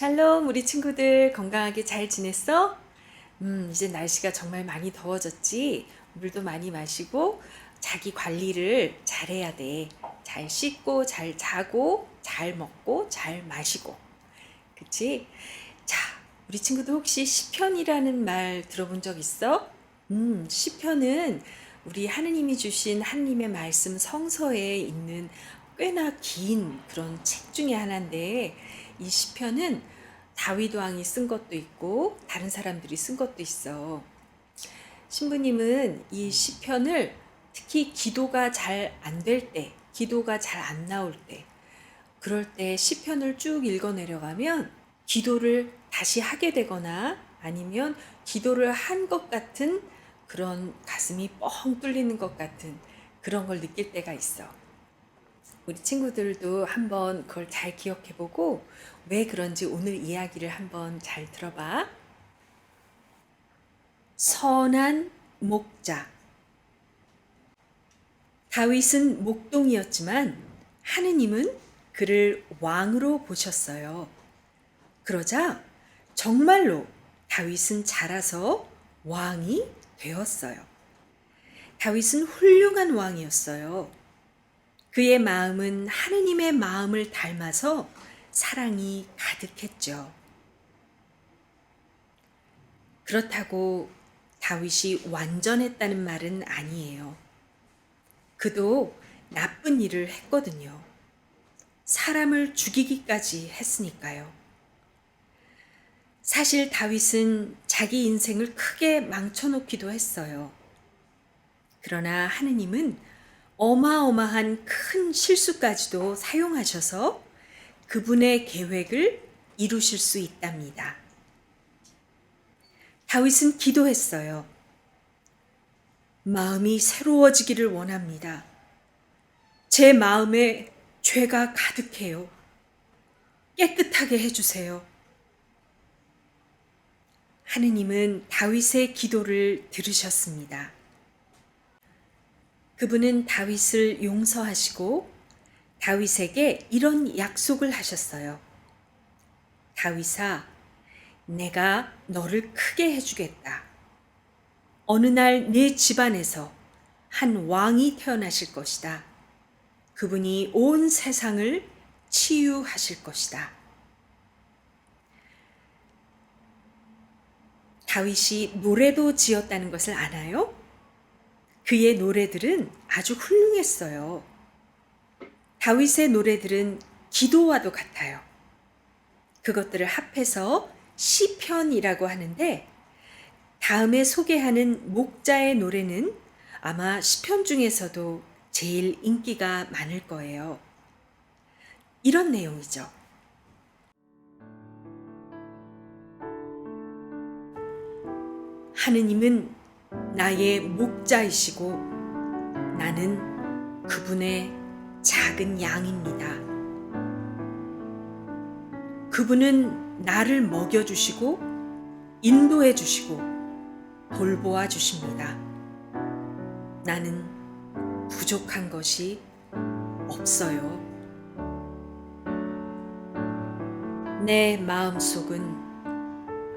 샬롬, 우리 친구들 건강하게 잘 지냈어? 음, 이제 날씨가 정말 많이 더워졌지? 물도 많이 마시고 자기 관리를 잘해야 돼. 잘 씻고, 잘 자고, 잘 먹고, 잘 마시고. 그치? 자, 우리 친구들 혹시 시편이라는 말 들어본 적 있어? 음, 시편은 우리 하느님이 주신 하느님의 말씀 성서에 있는 꽤나 긴 그런 책 중에 하나인데 이 시편은 다윗 왕이 쓴 것도 있고 다른 사람들이 쓴 것도 있어. 신부님은 이 시편을 특히 기도가 잘 안 될 때, 기도가 잘 안 나올 때, 그럴 때 시편을 쭉 읽어 내려가면 기도를 다시 하게 되거나 아니면 기도를 한 것 같은 그런 가슴이 뻥 뚫리는 것 같은 그런 걸 느낄 때가 있어. 우리 친구들도 한번 그걸 잘 기억해 보고 왜 그런지 오늘 이야기를 한번 잘 들어봐. 선한 목자. 다윗은 목동이었지만 하느님은 그를 왕으로 보셨어요. 그러자 정말로 다윗은 자라서 왕이 되었어요. 다윗은 훌륭한 왕이었어요. 그의 마음은 하느님의 마음을 닮아서 사랑이 가득했죠. 그렇다고 다윗이 완전했다는 말은 아니에요. 그도 나쁜 일을 했거든요. 사람을 죽이기까지 했으니까요. 사실 다윗은 자기 인생을 크게 망쳐놓기도 했어요. 그러나 하느님은 어마어마한 큰 실수까지도 사용하셔서 그분의 계획을 이루실 수 있답니다. 다윗은 기도했어요. 마음이 새로워지기를 원합니다. 제 마음에 죄가 가득해요. 깨끗하게 해주세요. 하느님은 다윗의 기도를 들으셨습니다. 그분은 다윗을 용서하시고 다윗에게 이런 약속을 하셨어요. 다윗아, 내가 너를 크게 해주겠다. 어느 날 내 집안에서 한 왕이 태어나실 것이다. 그분이 온 세상을 치유하실 것이다. 다윗이 노래도 지었다는 것을 아나요? 그의 노래들은 아주 훌륭했어요. 다윗의 노래들은 기도와도 같아요. 그것들을 합해서 시편이라고 하는데 다음에 소개하는 목자의 노래는 아마 시편 중에서도 제일 인기가 많을 거예요. 이런 내용이죠. 하느님은 나의 목자이시고 나는 그분의 작은 양입니다. 그분은 나를 먹여주시고 인도해 주시고 돌보아 주십니다. 나는 부족한 것이 없어요. 내 마음속은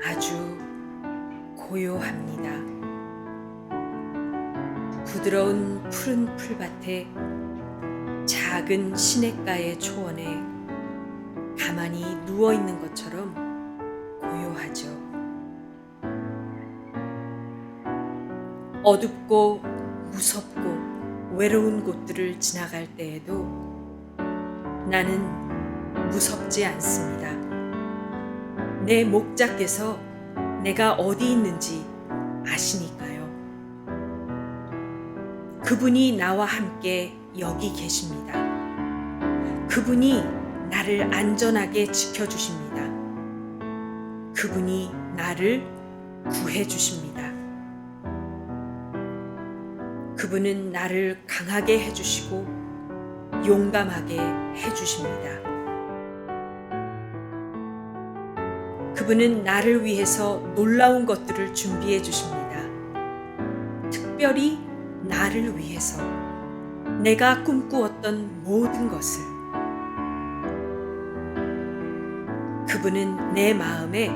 아주 고요합니다. 부드러운 푸른 풀밭에 작은 시냇가의 초원에 가만히 누워 있는 것처럼 고요하죠. 어둡고 무섭고 외로운 곳들을 지나갈 때에도 나는 무섭지 않습니다. 내 목자께서 내가 어디 있는지 아시니까요. 그분이 나와 함께 여기 계십니다. 그분이 나를 안전하게 지켜주십니다. 그분이 나를 구해주십니다. 그분은 나를 강하게 해주시고 용감하게 해주십니다. 그분은 나를 위해서 놀라운 것들을 준비해 주십니다. 특별히 나를 위해서 내가 꿈꾸었던 모든 것을 그분은 내 마음에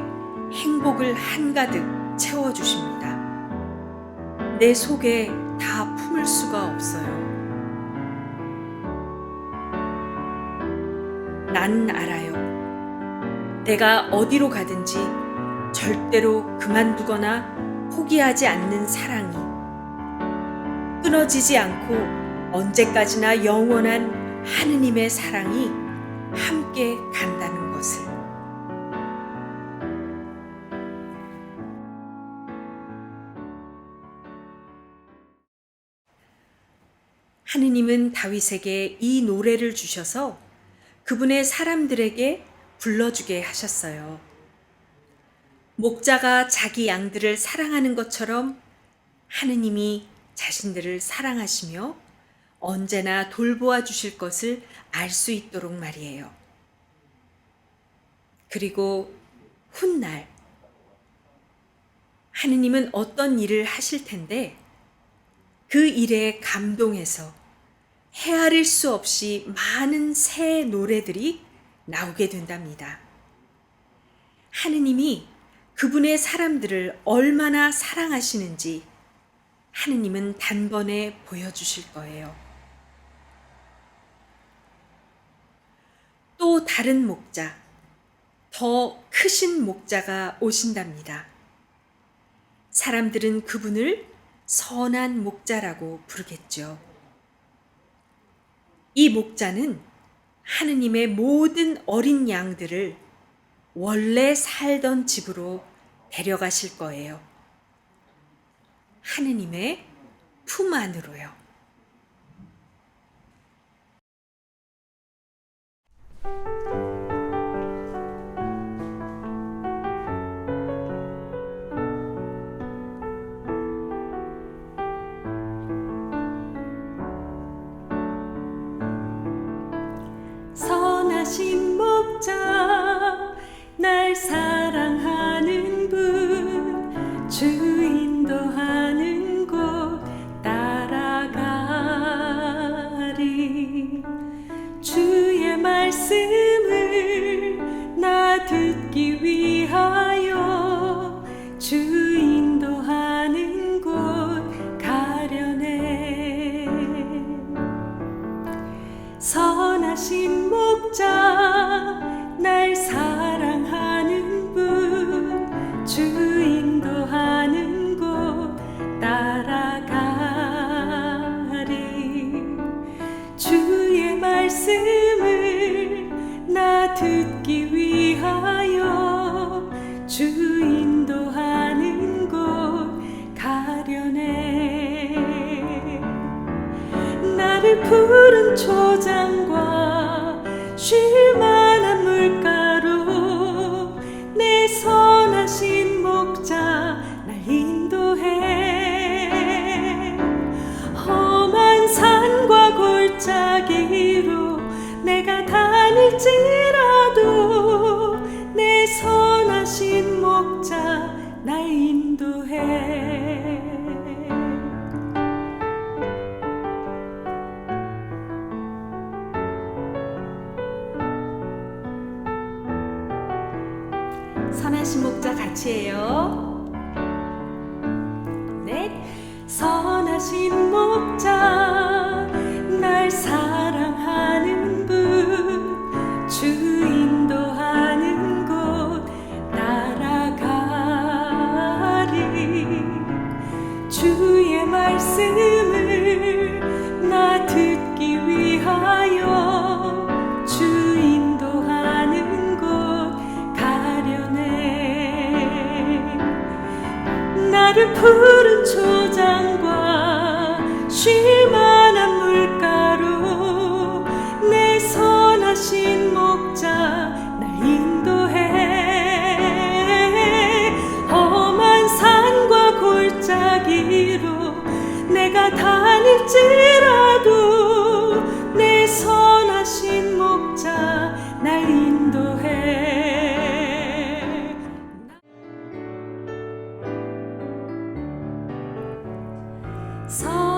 행복을 한가득 채워주십니다. 내 속에 다 품을 수가 없어요. 난 알아요. 내가 어디로 가든지 절대로 그만두거나 포기하지 않는 사랑이 끊어지지 않고 언제까지나 영원한 하느님의 사랑이 함께 간다는 것을. 하느님은 다윗에게 이 노래를 주셔서 그분의 사람들에게 불러주게 하셨어요. 목자가 자기 양들을 사랑하는 것처럼 하느님이 자신들을 사랑하시며 언제나 돌보아 주실 것을 알 수 있도록 말이에요. 그리고 훗날 하느님은 어떤 일을 하실 텐데 그 일에 감동해서 헤아릴 수 없이 많은 새 노래들이 나오게 된답니다. 하느님이 그분의 사람들을 얼마나 사랑하시는지 하느님은 단번에 보여주실 거예요. 또 다른 목자, 더 크신 목자가 오신답니다. 사람들은 그분을 선한 목자라고 부르겠죠. 이 목자는 하느님의 모든 어린 양들을 원래 살던 집으로 데려가실 거예요. 하느님의 품 안으로요. 듣기 위하여 주 인도하는 곳 가려네. 나를 푸른 초장과 쉴만한 물가로 내 선하신 선하신 목자 같이 해요. 네. 선하신 목자 다닐지라도 내 선하신 목자 날 인도해. 선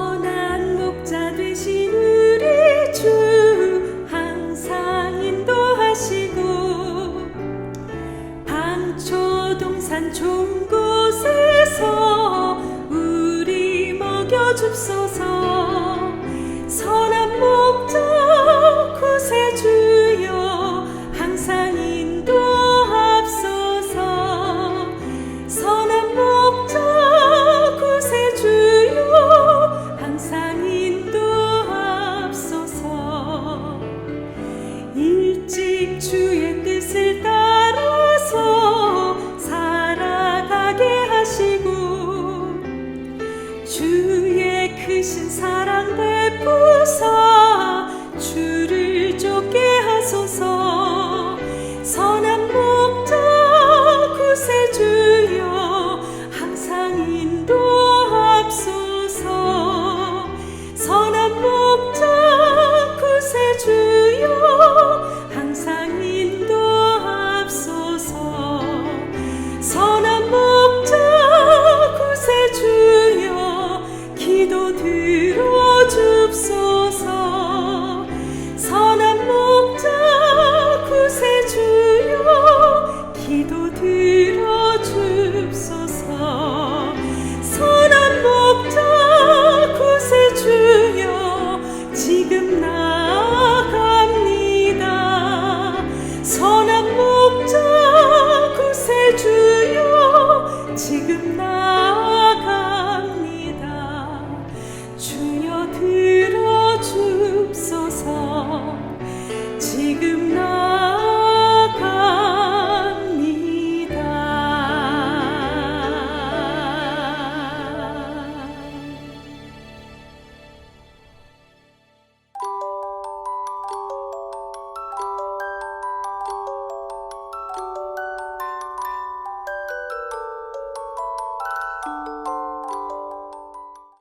주의 크신 사랑 베푸사